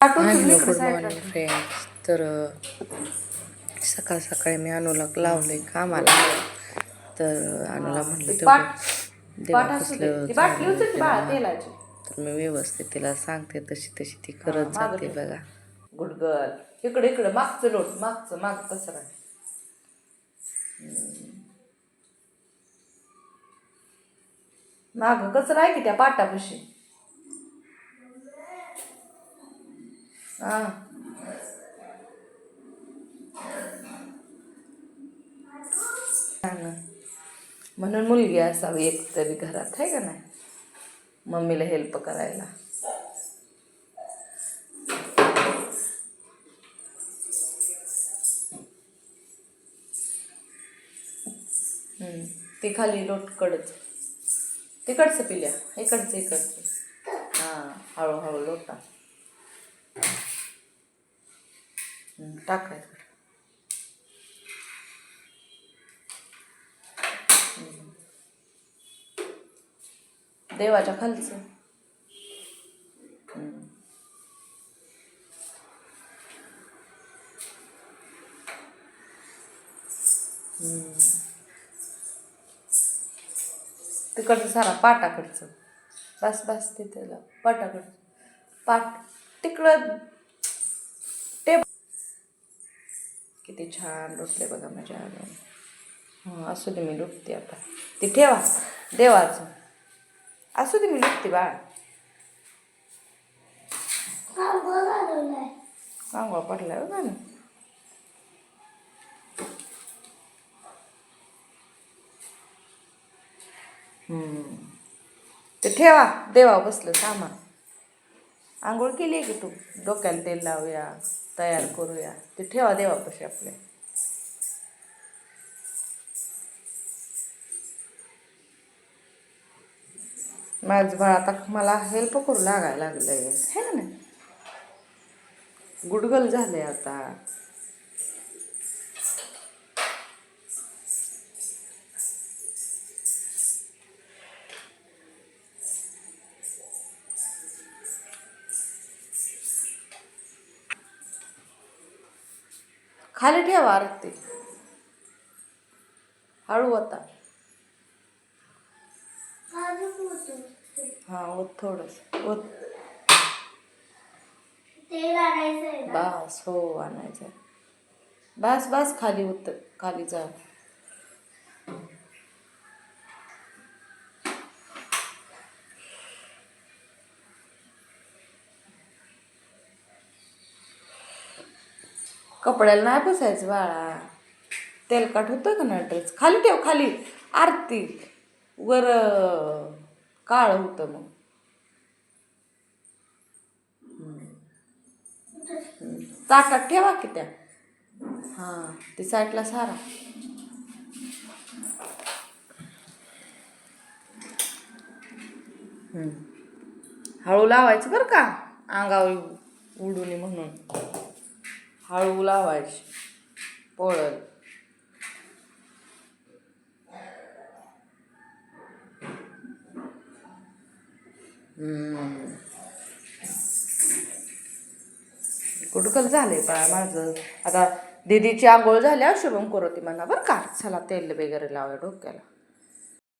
Hello good morning friends. तर सकाळ सकाळी मी अनुला लावलंय कामाला. तर अनुला म्हणलं तेवढं देवा कसलं झालं. तर मी व्यवस्थित तिला सांगते तशी तशी ती करत जाते बघा. गुडगल इकडे इकडे मागचं लोट मागचं माग पसरा माग कचरा आहे की त्या पाटापाशी? हा. म्हणून मुलगी असावी एक तरी घरात आहे का नाही? मम्मीला हेल्प करायला. ती खाली लोटकडच. तिकडचं पिल्या. इकडचं इकडचं. हां हळूहळू लोटा. टाकायचं. देवाच्या खालचं. तिकडचं सारा पाटाकडचं. बस बस तिथे पाटाकडचं. पाट तिकडं किती छान लुटले बघा माझ्या आलं हो, असू दे मी लुटते आता. ते ठेवा. देवाचं असू दे मी लुटते बाळ. कांगवा पडलाय बघा ना. हम्म. ते ठेवा. देवा बसलं सामान. आंघोळ केली आहे की तू? डोक्याला तेल लावूया तयार करूया. ते ठेवा देवापाशी आपल्या माझं बाळ आता मला हेल्प करू लागायला लागलंय. है ना? गुडगल झालंय आता. खाली ठेवा आरती. हळू होता हा ओत थोडस ओत. बस हो आणायचं बस बस खाली उतर खाली जा. कपड्याला नाही पुसायचं बाळा. तेलकट होतं का ना ड्रेस? खाली ठेव खाली. आरती. वर काळ होतं मग. ताटात ठेवा की त्या? हां ते साईडला सारा. हळू लावायचं बरं का? अंगावर उडून म्हणून. हळू लावायची. पोळल कुटकल झालंय बाळा माझं. आता दिदीची आंघोळ झाली शुभम करोती म्हणा. बरं का? चला तेल वगैरे लावा डोक्याला.